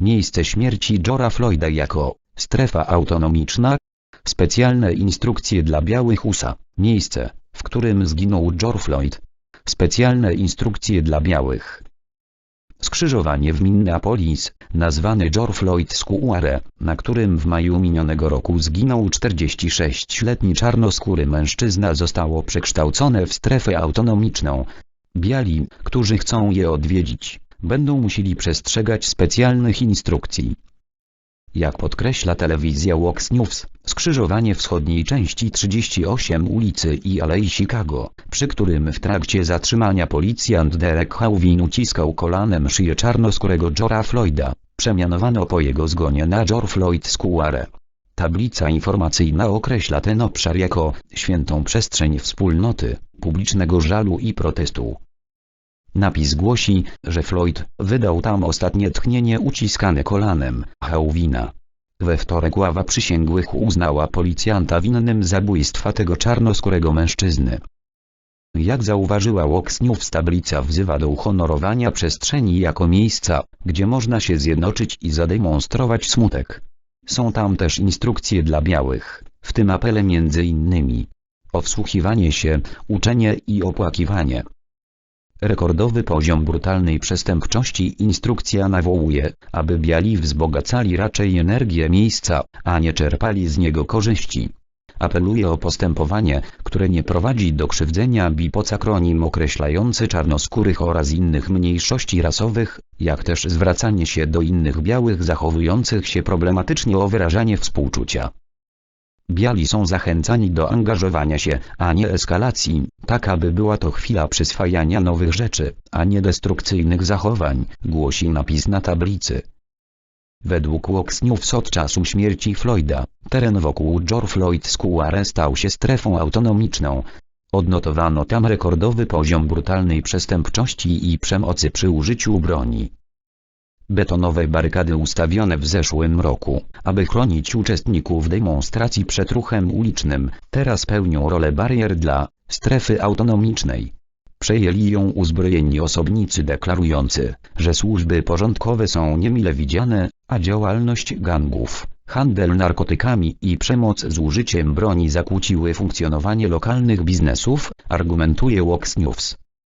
Miejsce śmierci George'a Floyda jako strefa autonomiczna. Specjalne instrukcje dla białych USA. Miejsce, w którym zginął George Floyd. Specjalne instrukcje dla białych. Skrzyżowanie w Minneapolis, nazwane George Floyd Square, na którym w maju minionego roku zginął 46-letni czarnoskóry mężczyzna zostało przekształcone w strefę autonomiczną. Biali, którzy chcą je odwiedzić, będą musieli przestrzegać specjalnych instrukcji. Jak podkreśla telewizja Fox News, skrzyżowanie wschodniej części 38 ulicy i Alei Chicago, przy którym w trakcie zatrzymania policjant Derek Chauvin uciskał kolanem szyję czarnoskórego George'a Floyda, przemianowano po jego zgonie na George Floyd Square. Tablica informacyjna określa ten obszar jako świętą przestrzeń wspólnoty, publicznego żalu i protestu. Napis głosi, że Floyd wydał tam ostatnie tchnienie uciskane kolanem Chauvina. We wtorek ława przysięgłych uznała policjanta winnym zabójstwa tego czarnoskórego mężczyzny. Jak zauważyła Vox News tablica wzywa do uhonorowania przestrzeni jako miejsca, gdzie można się zjednoczyć i zademonstrować smutek. Są tam też instrukcje dla białych, w tym apele między innymi o wsłuchiwanie się, uczenie i opłakiwanie. Rekordowy poziom brutalnej przestępczości instrukcja nawołuje, aby biali wzbogacali raczej energię miejsca, a nie czerpali z niego korzyści. Apeluje o postępowanie, które nie prowadzi do krzywdzenia BIPOC akronim określający czarnoskórych oraz innych mniejszości rasowych, jak też zwracanie się do innych białych zachowujących się problematycznie o wyrażanie współczucia. Biali są zachęcani do angażowania się, a nie eskalacji, tak aby była to chwila przyswajania nowych rzeczy, a nie destrukcyjnych zachowań, głosi napis na tablicy. Według News od czasu śmierci Floyda, teren wokół George Floyd Square stał się strefą autonomiczną. Odnotowano tam rekordowy poziom brutalnej przestępczości i przemocy przy użyciu broni. Betonowe barykady ustawione w zeszłym roku, aby chronić uczestników demonstracji przed ruchem ulicznym, teraz pełnią rolę barier dla strefy autonomicznej. Przejęli ją uzbrojeni osobnicy deklarujący, że służby porządkowe są niemile widziane, a działalność gangów, handel narkotykami i przemoc z użyciem broni zakłóciły funkcjonowanie lokalnych biznesów, argumentuje Vox News.